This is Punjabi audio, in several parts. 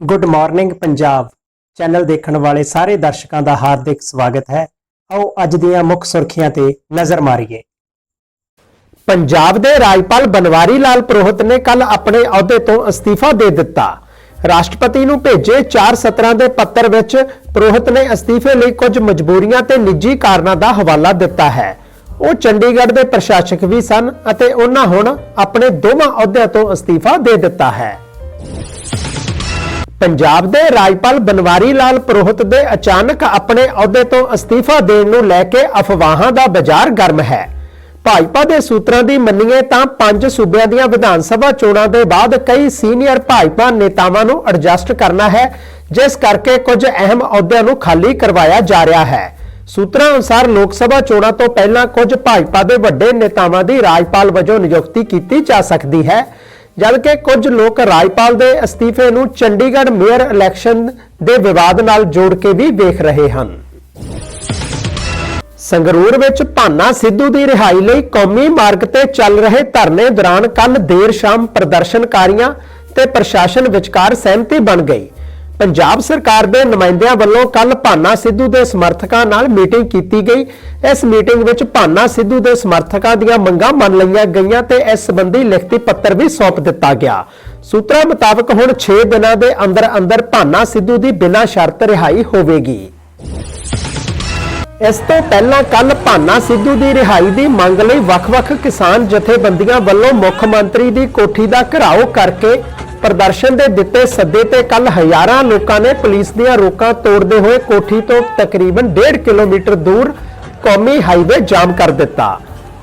ਗੁੱਡ ਮਾਰਨਿੰਗ ਪੰਜਾਬ ਚੈਨਲ ਦੇਖਣ ਵਾਲੇ ਸਾਰੇ ਦਰਸ਼ਕਾਂ ਦਾ ਹਾਰਦਿਕ ਸਵਾਗਤ ਹੈ। ਆਓ ਅੱਜ ਦੀਆਂ ਮੁੱਖ ਸੁਰਖੀਆਂ ਤੇ ਨਜ਼ਰ ਮਾਰੀਏ। ਪੰਜਾਬ ਦੇ ਰਾਜਪਾਲ ਬਨਵਾਰੀ ਲਾਲ ਪ੍ਰੋਹਿਤ ਨੇ ਕੱਲ ਆਪਣੇ ਅਹੁਦੇ ਤੋਂ ਅਸਤੀਫਾ ਦੇ ਦਿੱਤਾ। ਰਾਸ਼ਟਰਪਤੀ ਨੂੰ ਭੇਜੇ ਚਾਰ ਸਤਰਾਂ ਦੇ ਪੱਤਰ ਵਿੱਚ ਪ੍ਰੋਹਿਤ ਨੇ ਅਸਤੀਫੇ ਲਈ ਕੁਝ ਮਜਬੂਰੀਆਂ ਤੇ ਨਿੱਜੀ ਕਾਰਨਾਂ ਦਾ ਹਵਾਲਾ ਦਿੱਤਾ ਹੈ। ਉਹ ਚੰਡੀਗੜ੍ਹ ਦੇ ਪ੍ਰਸ਼ਾਸਕ ਵੀ ਸਨ ਅਤੇ ਉਹਨਾਂ ਹੁਣ ਆਪਣੇ ਦੋਵਾਂ ਅਹੁਦਿਆਂ ਤੋਂ ਅਸਤੀਫਾ ਦੇ ਦਿੱਤਾ ਹੈ। ਪੰਜਾਬ ਦੇ ਰਾਜਪਾਲ ਬਨਵਾਰੀ ਲਾਲ ਪ੍ਰੋਹਿਤ ਦੇ ਅਚਾਨਕ ਆਪਣੇ ਅਹੁਦੇ ਤੋਂ ਅਸਤੀਫਾ ਦੇਣ ਨੂੰ ਲੈ ਕੇ ਅਫਵਾਹਾਂ ਦਾ ਬਾਜ਼ਾਰ ਗਰਮ ਹੈ। ਭਾਜਪਾ ਦੇ ਸੂਤਰਾਂ ਦੀ ਮੰਨੀਏ ਤਾਂ ਪੰਜ ਸੂਬਿਆਂ ਦੀਆਂ ਵਿਧਾਨ ਸਭਾ ਚੋਣਾਂ ਦੇ ਬਾਅਦ ਕਈ ਸੀਨੀਅਰ ਭਾਜਪਾ ਨੇਤਾਵਾਂ ਨੂੰ ਐਡਜਸਟ ਕਰਨਾ ਹੈ, ਜਿਸ ਕਰਕੇ ਕੁਝ ਅਹਿਮ ਅਹੁਦਿਆਂ ਨੂੰ ਖਾਲੀ ਕਰਵਾਇਆ ਜਾ ਰਿਹਾ ਹੈ। ਸੂਤਰਾਂ ਅਨੁਸਾਰ ਲੋਕ ਸਭਾ ਚੋਣਾਂ ਤੋਂ ਪਹਿਲਾਂ ਕੁਝ ਭਾਜਪਾ ਦੇ ਵੱਡੇ ਨੇਤਾਵਾਂ ਦੀ ਰਾਜਪਾਲ ਵਜੋਂ ਨਿਯੁਕਤੀ ਕੀਤੀ ਜਾ ਸਕਦੀ ਹੈ। ਜਦਕਿ ਕੁਝ ਲੋਕ ਰਾਜਪਾਲ ਦੇ ਅਸਤੀਫੇ ਨੂੰ ਚੰਡੀਗੜ੍ਹ ਮੇਅਰ ਇਲੈਕਸ਼ਨ ਦੇ ਵਿਵਾਦ ਨਾਲ ਜੋੜ ਕੇ ਵੀ ਵੇਖ ਰਹੇ ਹਨ। ਸੰਗਰੂਰ ਵਿੱਚ ਭਾਨਾ ਸਿੱਧੂ ਦੀ ਰਿਹਾਈ ਲਈ ਕੌਮੀ ਮਾਰਗ ਤੇ ਚੱਲ ਰਹੇ ਧਰਨੇ ਦੌਰਾਨ ਕੱਲ ਦੇਰ ਸ਼ਾਮ ਪ੍ਰਦਰਸ਼ਨਕਾਰੀਆਂ ਤੇ ਪ੍ਰਸ਼ਾਸਨ ਵਿਚਕਾਰ ਸਹਿਮਤੀ ਬਣ ਗਈ। ਪੰਜਾਬ ਸਰਕਾਰ ਦੇ ਨੁਮਾਇੰਦਿਆਂ ਵੱਲੋਂ ਕੱਲ ਭਾਨਾ ਸਿੱਧੂ ਦੇ ਸਮਰਥਕਾਂ ਨਾਲ ਮੀਟਿੰਗ ਕੀਤੀ ਗਈ। ਇਸ ਮੀਟਿੰਗ ਵਿੱਚ ਭਾਨਾ ਸਿੱਧੂ ਦੇ ਸਮਰਥਕਾਂ ਦੀਆਂ ਮੰਗਾਂ ਮੰਨ ਲਈਆਂ ਗਈਆਂ ਤੇ ਇਸ ਸੰਬੰਧੀ ਲਿਖਤੀ ਪੱਤਰ ਵੀ ਸੌਂਪ ਦਿੱਤਾ ਗਿਆ। ਸੂਤਰਾਂ ਮੁਤਾਬਕ ਹੁਣ 6 ਦਿਨਾਂ ਦੇ ਅੰਦਰ ਅੰਦਰ ਭਾਨਾ ਸਿੱਧੂ ਦੀ ਬਿਨਾਂ ਸ਼ਰਤ ਰਿਹਾਈ ਹੋਵੇਗੀ। ਇਸ ਤੋਂ ਪਹਿਲਾਂ ਕੱਲ ਭਾਨਾ ਸਿੱਧੂ ਦੀ ਰਿਹਾਈ ਦੀ ਮੰਗ ਲਈ ਵੱਖ-ਵੱਖ ਕਿਸਾਨ ਜਥੇਬੰਦੀਆਂ ਵੱਲੋਂ ਮੁੱਖ ਮੰਤਰੀ ਦੀ ਕੋਠੀ ਦਾ ਘਰਾਓ ਕਰਕੇ ਪ੍ਰਦਰਸ਼ਨ ਦੇ ਦਿੱਤੇ ਸੱਦੇ ਤੇ ਕੱਲ ਹਜ਼ਾਰਾਂ ਲੋਕਾਂ ਨੇ ਪੁਲਿਸ ਦੀਆਂ ਰੋਕਾਂ ਤੋੜਦੇ ਹੋਏ ਕੋਠੀ ਤੋਂ ਤਕਰੀਬਨ 1.5 ਕਿਲੋਮੀਟਰ ਦੂਰ ਕੌਮੀ ਹਾਈਵੇ ਜਾਮ ਕਰ ਦਿੱਤਾ।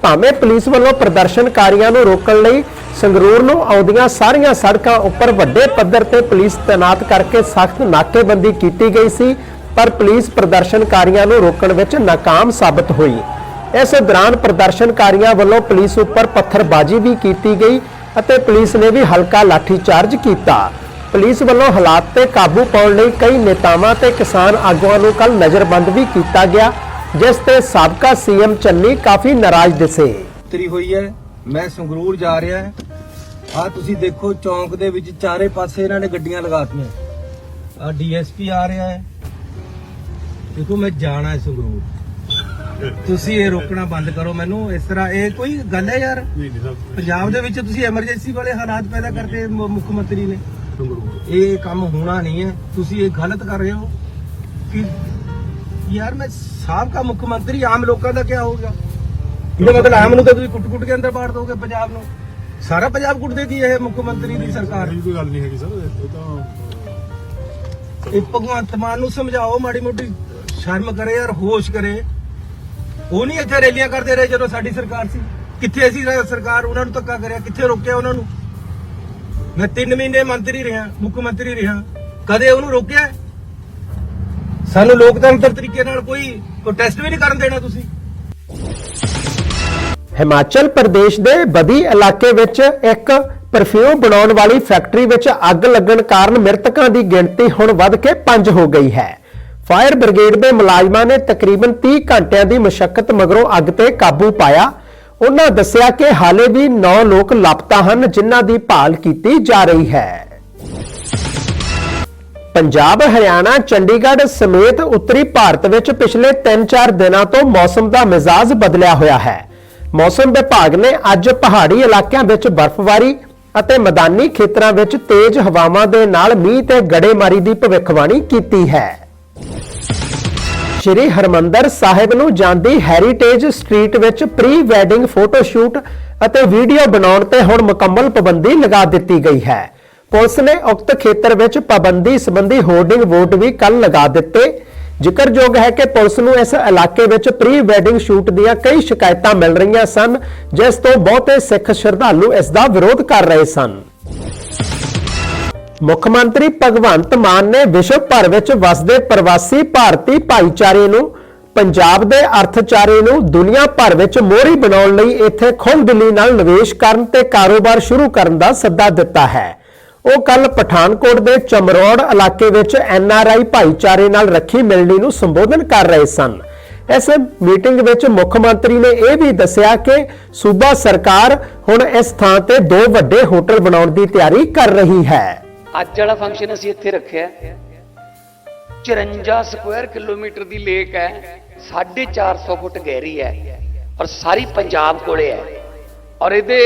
ਭਾਵੇਂ ਪੁਲਿਸ ਵੱਲੋਂ ਪ੍ਰਦਰਸ਼ਨਕਾਰੀਆਂ ਨੂੰ ਰੋਕਣ ਲਈ ਸੰਗਰੂਰ ਨੂੰ ਆਉਂਦੀਆਂ ਸਾਰੀਆਂ ਸੜਕਾਂ ਉੱਪਰ ਵੱਡੇ ਪੱਧਰ ਤੇ ਪੁਲਿਸ ਤਾਇਨਾਤ ਕਰਕੇ ਸਖਤ ਨਾਕੇਬੰਦੀ ਕੀਤੀ ਗਈ ਸੀ, ਪਰ ਪੁਲਿਸ ਪ੍ਰਦਰਸ਼ਨਕਾਰੀਆਂ ਨੂੰ ਰੋਕਣ ਵਿੱਚ ਨਾਕਾਮ ਸਾਬਤ ਹੋਈ। ਇਸ ਦੌਰਾਨ ਪ੍ਰਦਰਸ਼ਨਕਾਰੀਆਂ ਵੱਲੋਂ ਪੁਲਿਸ ਉੱਪਰ ਪੱਥਰਬਾਜ਼ੀ ਵੀ ਕੀਤੀ ਗਈ ਅਤੇ ਪੁਲਿਸ ਨੇ ਵੀ ਹਲਕਾ ਲਾਠੀਚਾਰਜ ਕੀਤਾ। ਪੁਲਿਸ ਵੱਲੋਂ ਹਾਲਾਤ ਤੇ ਕਾਬੂ ਪਾਉਣ ਲਈ ਕਈ ਨੇਤਾਵਾਂ ਤੇ ਕਿਸਾਨ ਆਗੂਆਂ ਨੂੰ ਕੱਲ ਨਜ਼ਰਬੰਦ ਵੀ ਕੀਤਾ ਗਿਆ, ਜਿਸ ਤੇ ਸਾਬਕਾ ਸੀਐਮ ਚੰਨੀ ਕਾਫੀ ਨਾਰਾਜ਼ ਦਿਸੇ। ਤਰੀ ਹੋਈ ਹੈ। ਮੈਂ ਸੰਗਰੂਰ ਜਾ ਰਿਹਾ ਹਾਂ। ਆ ਤੁਸੀਂ ਦੇਖੋ, ਚੌਂਕ ਦੇ ਵਿੱਚ ਚਾਰੇ ਪਾਸੇ ਇਹਨਾਂ ਨੇ ਗੱਡੀਆਂ ਲਗਾਤੀਆਂ। ਆ ਡੀਐਸਪੀ ਆ ਰਿਹਾ ਹੈ। ਦੇਖੋ, ਮੈਂ ਜਾਣਾ ਹੈ ਸੰਗਰੂਰ। ਤੁਸੀਂ ਇਹ ਰੋਕਣਾ ਬੰਦ ਕਰੋ ਮੈਨੂੰ ਇਸ ਤਰ੍ਹਾਂ ਇਹ ਕੋਈ ਗੱਲ ਹੈ ਯਾਰ? ਪੰਜਾਬ ਦੇ ਵਿੱਚ ਤੁਸੀਂ ਐਮਰਜੈਂਸੀ ਵਾਲੇ ਹਾਲਾਤ ਪੈਦਾ ਕਰਤੇ ਮ- ਮੁੱਖ ਮੰਤਰੀ ਨੇ। ਇਹ ਕੰਮ ਹੋਣਾ ਨਹੀਂ ਹੈ। ਤੁਸੀਂ ਇਹ ਗਲਤ ਕਰ ਰਹੇ ਹੋ ਕਿ ਯਾਰ ਮੈਂ ਸਾਬਕਾ ਮੁੱਖ ਮੰਤਰੀ ਆਮ ਲੋਕਾਂ ਦਾ ਕੀ ਹੋਊਗਾ? ਇਹਦਾ ਮਤਲਬ ਆਮ ਨੂੰ ਤਾਂ ਤੁਸੀਂ ਕੁੱਟ-ਕੁੱਟ ਕੇ ਅੰਦਰ ਬਾੜ ਦੋਗੇ ਪੰਜਾਬ ਨੂੰ। ਸਾਰਾ ਪੰਜਾਬ ਕੁੱਟ ਦੇਗੀ ਇਹ ਮੁੱਖ ਮੰਤਰੀ ਦੀ ਸਰਕਾਰ? ਇਹ ਕੋਈ ਗੱਲ ਨਹੀਂ ਹੈਗੀ ਸਰ ਇਹ ਤਾਂ ਇਹ ਭਗਵੰਤ ਮਾਨ ਨੂੰ ਸਮਝਾਓ ਮਾੜੀ ਮੋਟੀ। ਸ਼ਰਮ ਕਰੇ ਯਾਰ ਹੋਸ਼ ਕਰੇ। ਉਹ ਨਹੀਂ ਇੱਥੇ ਰੈਲੀਆਂ ਕਰਦੇ ਰਹੇ ਜਦੋਂ ਸਾਡੀ ਸਰਕਾਰ ਸੀ। ਕਿੱਥੇ ਸੀ, ਸਰਕਾਰ ਉਹਨਾਂ ਨੂੰ ਧੱਕਾ ਕਰਿਆ, ਕਿੱਥੇ ਰੋਕਿਆ ਉਹਨਾਂ ਨੂੰ? ਮੈਂ 3 ਮਹੀਨੇ ਮੰਤਰੀ ਰਿਹਾ, ਮੁੱਖ ਮੰਤਰੀ ਰਿਹਾ। ਕਦੇ ਉਹਨੂੰ ਰੋਕਿਆ? ਸਾਨੂੰ ਲੋਕਤੰਤਰ ਤਰੀਕੇ ਨਾਲ ਕੋਈ ਪ੍ਰੋਟੈਸਟ ਵੀ ਨਹੀਂ ਕਰਨ ਦੇਣਾ ਤੁਸੀਂ। ਹਿਮਾਚਲ ਪ੍ਰਦੇਸ਼ ਦੇ ਬਦੀ ਇਲਾਕੇ ਵਿੱਚ ਇੱਕ ਪਰਫਿਊਮ ਬਣਾਉਣ ਵਾਲੀ ਫੈਕਟਰੀ ਵਿੱਚ ਅੱਗ ਲੱਗਣ ਕਾਰਨ ਮ੍ਰਿਤਕਾਂ ਦੀ ਗਿਣਤੀ ਹੁਣ ਵੱਧ ਕੇ 5 ਹੋ ਗਈ ਹੈ। ਫਾਇਰ ਬ੍ਰਿਗੇਡ ਦੇ ਮੁਲਾਜ਼ਮਾਂ ਨੇ ਤਕਰੀਬਨ 30 ਘੰਟਿਆਂ ਦੀ ਮਸ਼ੱਕਤ ਮਗਰੋਂ ਅੱਗ ਤੇ ਕਾਬੂ ਪਾਇਆ। ਉਹਨਾਂ ਦੱਸਿਆ ਕਿ ਹਾਲੇ ਵੀ 9 ਲੋਕ ਲਾਪਤਾ ਹਨ, ਜਿਨ੍ਹਾਂ ਦੀ ਭਾਲ ਕੀਤੀ ਜਾ ਰਹੀ ਹੈ। ਪੰਜਾਬ, ਹਰਿਆਣਾ, ਚੰਡੀਗੜ੍ਹ ਸਮੇਤ ਉੱਤਰੀ ਭਾਰਤ ਵਿੱਚ ਪਿਛਲੇ 3-4 ਦਿਨਾਂ ਤੋਂ ਮੌਸਮ ਦਾ ਮਿਜ਼ਾਜ ਬਦਲਿਆ ਹੋਇਆ ਹੈ। ਮੌਸਮ ਵਿਭਾਗ ਨੇ ਅੱਜ ਪਹਾੜੀ ਇਲਾਕਿਆਂ ਵਿੱਚ ਬਰਫ਼ਬਾਰੀ ਅਤੇ ਮੈਦਾਨੀ ਖੇਤਰਾਂ ਵਿੱਚ ਤੇਜ਼ ਹਵਾਵਾਂ ਦੇ ਨਾਲ ਮੀਂਹ ਤੇ ਗੜੇਮਾਰੀ ਦੀ ਭਵਿੱਖਬਾਣੀ ਕੀਤੀ ਹੈ। ਸ਼੍ਰੀ ਹਰਮੰਦਰ ਸਾਹਿਬ ਨੂੰ ਜਾਂਦੀ ਹੈਰੀਟੇਜ ਸਟਰੀਟ ਵਿੱਚ ਪ੍ਰੀ ਵੈਡਿੰਗ ਫੋਟੋ ਸ਼ੂਟ ਅਤੇ ਵੀਡੀਓ ਬਣਾਉਣ ਤੇ ਹੁਣ ਮੁਕੰਮਲ ਪਾਬੰਦੀ ਲਗਾ ਦਿੱਤੀ ਗਈ ਹੈ। ਪੁਲਿਸ ਨੇ ਉਕਤ ਖੇਤਰ ਵਿੱਚ ਪਾਬੰਦੀ ਸੰਬੰਧੀ ਹੋਰਡਿੰਗ ਬੋਰਡ ਵੀ ਕੱਲ ਲਗਾ ਦਿੱਤੇ। ਜ਼ਿਕਰਯੋਗ ਹੈ ਕਿ ਪੁਲਿਸ ਨੂੰ ਇਸ ਇਲਾਕੇ ਵਿੱਚ ਪ੍ਰੀ ਵੈਡਿੰਗ ਸ਼ੂਟ ਦੀਆਂ ਕਈ ਸ਼ਿਕਾਇਤਾਂ ਮਿਲ ਰਹੀਆਂ ਸਨ, ਜਿਸ ਤੋਂ ਬਹੁਤੇ ਸਿੱਖ ਸ਼ਰਧਾਲੂ ਇਸ ਦਾ ਵਿਰੋਧ ਕਰ ਰਹੇ ਸਨ। ਮੁੱਖ ਮੰਤਰੀ ਭਗਵੰਤ ਮਾਨ ਨੇ ਵਿਸ਼ਵ ਭਰ ਵਿੱਚ ਵਸਦੇ ਪ੍ਰਵਾਸੀ ਭਾਰਤੀ ਭਾਈਚਾਰੇ ਨੂੰ, ਪੰਜਾਬ ਦੇ ਅਰਥਚਾਰੇ ਨੂੰ ਦੁਨੀਆ ਭਰ ਵਿੱਚ ਮੋਹਰੀ ਬਣਾਉਣ ਲਈ ਇੱਥੇ ਖੁੱਲ੍ਹਦਿਲੀ ਨਾਲ ਨਿਵੇਸ਼ ਕਰਨ ਤੇ ਕਾਰੋਬਾਰ ਸ਼ੁਰੂ ਕਰਨ ਦਾ ਸੱਦਾ ਦਿੱਤਾ ਹੈ। ਉਹ ਕੱਲ ਪਠਾਨਕੋਟ ਦੇ ਚਮਰੌੜ ਇਲਾਕੇ ਵਿੱਚ ਐਨਆਰਆਈ ਭਾਈਚਾਰੇ ਨਾਲ ਰੱਖੀ ਮਿਲਣੀ ਨੂੰ ਸੰਬੋਧਨ ਕਰ ਰਹੇ ਸਨ। ਇਸ ਮੀਟਿੰਗ ਵਿੱਚ ਮੁੱਖ ਮੰਤਰੀ ਨੇ ਇਹ ਵੀ ਦੱਸਿਆ ਕਿ ਸੂਬਾ ਸਰਕਾਰ ਹੁਣ ਇਸ ਥਾਂ ਤੇ ਦੋ ਵੱਡੇ ਹੋਟਲ ਬਣਾਉਣ ਦੀ ਤਿਆਰੀ ਕਰ ਰਹੀ ਹੈ। ਅੱਜ ਵਾਲਾ ਫੰਕਸ਼ਨ ਅਸੀਂ ਇੱਥੇ ਰੱਖਿਆ ਹੈ। 54 ਸਕੁਆਇਰ ਕਿਲੋਮੀਟਰ ਦੀ ਲੇਕ ਹੈ। 450 ਫੁੱਟ ਗਹਿਰੀ ਹੈ ਔਰ ਸਾਰੀ ਪੰਜਾਬ ਕੋਲੇ ਹੈ। ਔਰ ਇਹਦੇ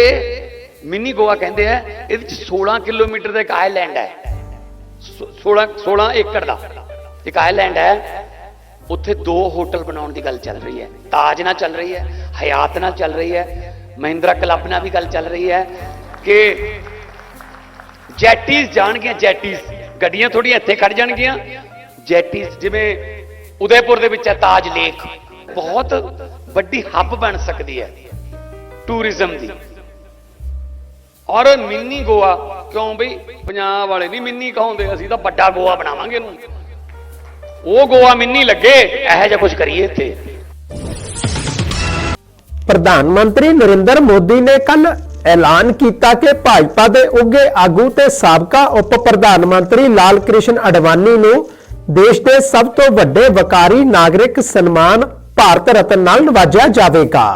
ਮਿਨੀ ਗੋਆ ਕਹਿੰਦੇ ਆ, ਇਹਦੇ ਚ 16 ਕਿਲੋਮੀਟਰ ਦਾ ਇੱਕ ਆਈਲੈਂਡ ਹੈ। ਸੋ- 16 16 ਏਕੜ ਦਾ ਇੱਕ ਆਈਲੈਂਡ ਹੈ। ਉੱਥੇ ਦੋ ਹੋਟਲ ਬਣਾਉਣ ਦੀ ਗੱਲ ਚੱਲ ਰਹੀ ਹੈ। ਤਾਜ ਨਾਲ ਚੱਲ ਰਹੀ ਹੈ, ਹਯਾਤ ਨਾਲ ਚੱਲ ਰਹੀ ਹੈ, ਮਹਿੰਦਰਾ ਕਲੱਬ ਨਾਲ ਵੀ ਗੱਲ ਚੱਲ ਰਹੀ ਹੈ ਕਿ ਜੈਟੀਜ਼ ਜਾਣਗੀਆਂ, ਜੈਟੀਜ਼। ਗੱਡੀਆਂ ਥੋੜੀਆਂ ਇੱਥੇ ਖੜ ਜਾਣਗੀਆਂ। ਜੈਟੀਜ਼ ਜਿਵੇਂ ਉਦੈਪੁਰ ਦੇ ਵਿੱਚ ਹੈ, ਤਾਜ ਲੇਕ। ਬਹੁਤ ਵੱਡੀ ਹੱਬ ਬਣ ਸਕਦੀ ਹੈ ਟੂਰਿਜ਼ਮ ਦੀ। ਔਰ ਮਿੰਨੀ ਗੋਆ, ਕਿਉਂ ਬਈ? ਪੰਜਾਬ ਵਾਲੇ ਨਹੀਂ ਮਿੰਨੀ ਕਹਾਉਂਦੇ, ਅਸੀਂ ਤਾਂ ਵੱਡਾ ਗੋਆ ਬਣਾਵਾਂਗੇ ਇਹਨੂੰ। ਉਹ ਗੋਆ ਮਿੰਨੀ ਲੱਗੇ, ਇਹੋ ਜਿਹਾ ਕੁਝ ਕਰੀਏ ਇੱਥੇ। ਪ੍ਰਧਾਨ ਮੰਤਰੀ ਨਰਿੰਦਰ ਮੋਦੀ ਨੇ ਕੱਲ ਐਲਾਨ ਕੀਤਾ ਕਿ ਭਾਜਪਾ ਦੇ ਉੱਘੇ ਆਗੂ ਤੇ ਸਾਬਕਾ ਉਪ ਪ੍ਰਧਾਨ ਮੰਤਰੀ ਲਾਲ ਕ੍ਰਿਸ਼ਨ ਅਡਵਾਨੀ ਨੂੰ ਦੇਸ਼ ਦੇ ਸਭ ਤੋਂ ਵੱਡੇ ਵਕਾਰੀ ਨਾਗਰਿਕ ਸਨਮਾਨ ਭਾਰਤ ਰਤਨ ਨਾਲ ਨਵਾਜਿਆ ਜਾਵੇਗਾ।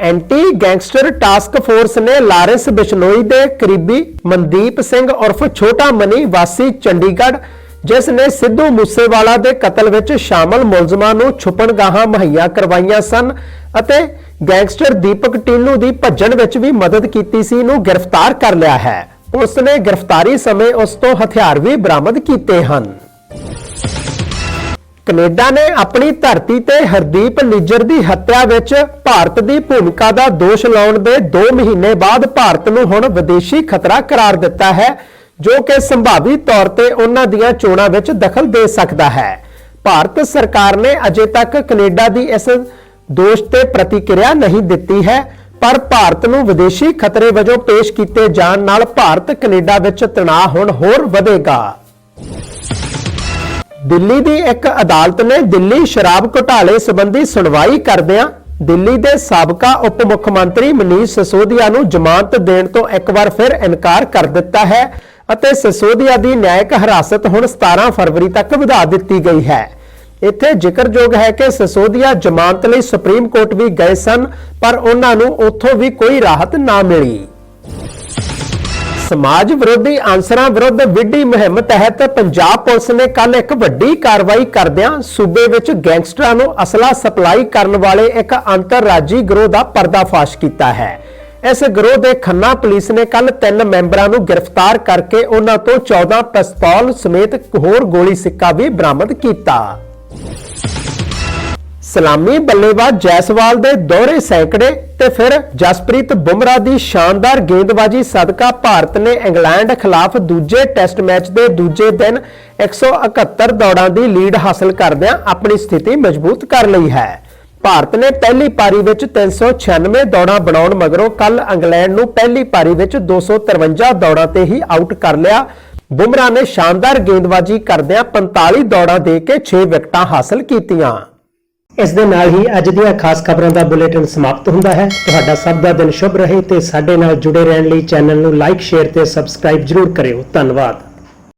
ਐਂਟੀ ਗੈਂਗਸਟਰ ਟਾਸਕ ਫੋਰਸ ਨੇ ਲਾਰੈਂਸ ਬਿਸ਼ਨੋਈ ਦੇ ਕਰੀਬੀ ਮਨਦੀਪ ਸਿੰਘ ਉਰਫ ਛੋਟਾ ਮਨੀ ਵਾਸੀ ਚੰਡੀਗੜ੍ਹ, ਜਿਸ ਨੇ ਸਿੱਧੂ ਮੂਸੇਵਾਲਾ ਦੇ ਕਤਲ ਵਿੱਚ ਸ਼ਾਮਲ ਮੁਲਜ਼ਮਾਂ ਨੂੰ ਛੁਪਣਗਾਹਾਂ ਮੁਹੱਈਆ ਕਰਵਾਈਆਂ ਸਨ ਅਤੇ ਗੈਂਗਸਟਰ ਦੀਪਕ ਟੀਨੂ ਦੀ ਭੱਜਣ ਵਿੱਚ ਵੀ ਮਦਦ ਕੀਤੀ ਸੀ, ਨੂੰ ਗ੍ਰਿਫਤਾਰ ਕਰ ਲਿਆ ਹੈ। ਪੁਲਿਸ ਨੇ ਗ੍ਰਿਫਤਾਰੀ ਸਮੇਂ ਉਸ ਤੋਂ ਹਥਿਆਰ ਵੀ ਬਰਾਮਦ ਕੀਤੇ ਹਨ। ਕੈਨੇਡਾ ਨੇ ਆਪਣੀ ਧਰਤੀ ਤੇ ਹਰਦੀਪ ਨਿੱਜਰ ਦੀ ਹੱਤਿਆ ਵਿੱਚ ਭਾਰਤ ਦੀ ਭੂਮਿਕਾ ਦਾ ਦੋਸ਼ ਲਾਉਣ ਦੇ 2 ਮਹੀਨੇ ਬਾਅਦ ਭਾਰਤ ਨੂੰ ਹੁਣ ਵਿਦੇਸ਼ੀ ਖਤਰਾ ਕਰਾਰ ਦਿੱਤਾ ਹੈ, ਜੋ ਕਿ ਸੰਭਾਵੀ ਤੌਰ ਤੇ ਉਹਨਾਂ ਦੀਆਂ ਚੋਣਾਂ ਵਿੱਚ ਦਖਲ ਦੇ ਸਕਦਾ ਹੈ। ਭਾਰਤ ਸਰਕਾਰ ਨੇ ਅਜੇ ਤੱਕ ਕੈਨੇਡਾ ਦੀ ਇਸ ਦੋਸ਼ ਤੇ ਪ੍ਰਤੀਕਿਰਿਆ ਨਹੀਂ ਦਿੱਤੀ ਹੈ, ਪਰ ਭਾਰਤ ਨੂੰ ਵਿਦੇਸ਼ੀ ਖਤਰੇ ਵਜੋਂ ਪੇਸ਼ ਕੀਤੇ ਜਾਣ ਨਾਲ ਭਾਰਤ ਕੈਨੇਡਾ ਵਿੱਚ ਤਣਾਅ ਹੁਣ ਹੋਰ ਵਧੇਗਾ। ਦਿੱਲੀ ਦੀ ਇੱਕ ਅਦਾਲਤ ਨੇ ਦਿੱਲੀ ਸ਼ਰਾਬ ਘੁਟਾਲੇ ਸੰਬੰਧੀ ਸੁਣਵਾਈ ਕਰਦਿਆਂ ਦਿੱਲੀ ਦੇ ਸਾਬਕਾ ਉਪ ਮੁੱਖ ਮੰਤਰੀ ਮਨੀਸ਼ ਸਿਸੋਦੀਆ ਨੂੰ ਜ਼ਮਾਨਤ ਦੇਣ ਤੋਂ ਇੱਕ ਵਾਰ ਫਿਰ ਇਨਕਾਰ ਕਰ ਦਿੱਤਾ ਹੈ ਅਤੇ ਸਿਸੋਦੀਆ ਦੀ ਨਿਆਇਕ ਹਿਰਾਸਤ ਹੁਣ 17 ਫਰਵਰੀ ਤੱਕ ਵਧਾ ਦਿੱਤੀ ਗਈ ਹੈ। ਇੱਥੇ ਜ਼ਿਕਰਯੋਗ ਹੈ ਕਿ ਸਸੋਦੀਆ ਜ਼ਮਾਨਤ ਲਈ ਸੁਪਰੀਮ ਕੋਰਟ ਵੀ ਗਏ ਸਨ, ਪਰ ਉਹਨਾਂ ਨੂੰ ਉੱਥੋਂ ਵੀ ਕੋਈ ਰਾਹਤ ਨਾ ਮਿਲੀ। ਸਮਾਜ ਵਿਰੋਧੀ ਅਨਸਰਾਂ ਵਿਰੁੱਧ ਵਿੱਢੀ ਮੁਹਿੰਮ ਤਹਿਤ ਪੰਜਾਬ ਪੁਲਿਸ ਨੇ ਕੱਲ ਇੱਕ ਵੱਡੀ ਕਾਰਵਾਈ ਕਰਦਿਆਂ ਸੂਬੇ ਵਿੱਚ ਗੈਂਗਸਟਰਾਂ ਨੂੰ ਅਸਲਾ ਸਪਲਾਈ ਕਰਨ ਵਾਲੇ ਇੱਕ ਅੰਤਰਰਾਜੀ ਗਰੋਹ ਦਾ ਪਰਦਾਫਾਸ਼ ਕੀਤਾ ਹੈ। ਇਸ ਗਰੋਹ ਦੇ ਖੰਨਾ ਪੁਲਿਸ ਨੇ ਕੱਲ ਤਿੰਨ ਮੈਂਬਰਾਂ ਨੂੰ ਗ੍ਰਿਫਤਾਰ ਕਰਕੇ ਉਹਨਾਂ ਤੋਂ 14 ਪਿਸਤੌਲ ਸਮੇਤ ਹੋਰ ਗੋਲੀ ਸਿੱਕਾ ਵੀ ਬਰਾਮਦ ਕੀਤਾ। ਸਲਾਮੀ ਬੱਲੇਬਾਜ਼ ਜੈਸਵਾਲ ਦੇ ਦੋਹਰੇ ਸੈਂਕੜੇ ਤੇ ਫਿਰ ਜਸਪ੍ਰੀਤ ਬੁਮਰਾਹ ਦੀ ਸ਼ਾਨਦਾਰ ਗੇਂਦਬਾਜ਼ੀ ਸਦਕਾ ਭਾਰਤ ਨੇ ਇੰਗਲੈਂਡ ਖਿਲਾਫ ਦੂਜੇ ਟੈਸਟ ਮੈਚ ਦੇ ਦੂਜੇ ਦਿਨ 171 ਦੌੜਾਂ ਦੀ ਲੀਡ ਹਾਸਲ ਕਰਦਿਆਂ ਆਪਣੀ ਸਥਿਤੀ ਮਜ਼ਬੂਤ ਕਰ ਲਈ ਹੈ। ਭਾਰਤ ਨੇ ਪਹਿਲੀ ਪਾਰੀ ਵਿੱਚ 396 ਦੌੜਾਂ ਬਣਾਉਣ ਮਗਰੋਂ ਕੱਲ ਇੰਗਲੈਂਡ ਨੂੰ ਪਹਿਲੀ ਪਾਰੀ ਵਿੱਚ 253 ਦੌੜਾਂ ਤੇ ਹੀ ਆਊਟ ਕਰ ਲਿਆ। ਬੁਮਰਾ ਨੇ ਸ਼ਾਨਦਾਰ ਗੇਂਦਬਾਜ਼ੀ ਕਰਦਿਆਂ 45 ਦੌੜਾਂ ਦੇ ਕੇ 6 ਵਿਕਟਾਂ ਹਾਸਲ ਕੀਤੀਆਂ। ਇਸ ਦੇ ਨਾਲ ਹੀ ਅੱਜ ਦੀਆਂ ਖਾਸ ਖਬਰਾਂ ਦਾ ਬੁਲੇਟਿਨ ਸਮਾਪਤ ਹੁੰਦਾ ਹੈ। ਤੁਹਾਡਾ ਸਭ ਦਾ ਦਿਨ ਸ਼ੁਭ ਰਹੇ ਤੇ ਸਾਡੇ ਨਾਲ ਜੁੜੇ ਰਹਿਣ ਲਈ ਚੈਨਲ ਨੂੰ ਲਾਈਕ, ਸ਼ੇਅਰ ਤੇ ਸਬਸਕ੍ਰਾਈਬ ਜਰੂਰ ਕਰਿਓ। ਧੰਨਵਾਦ।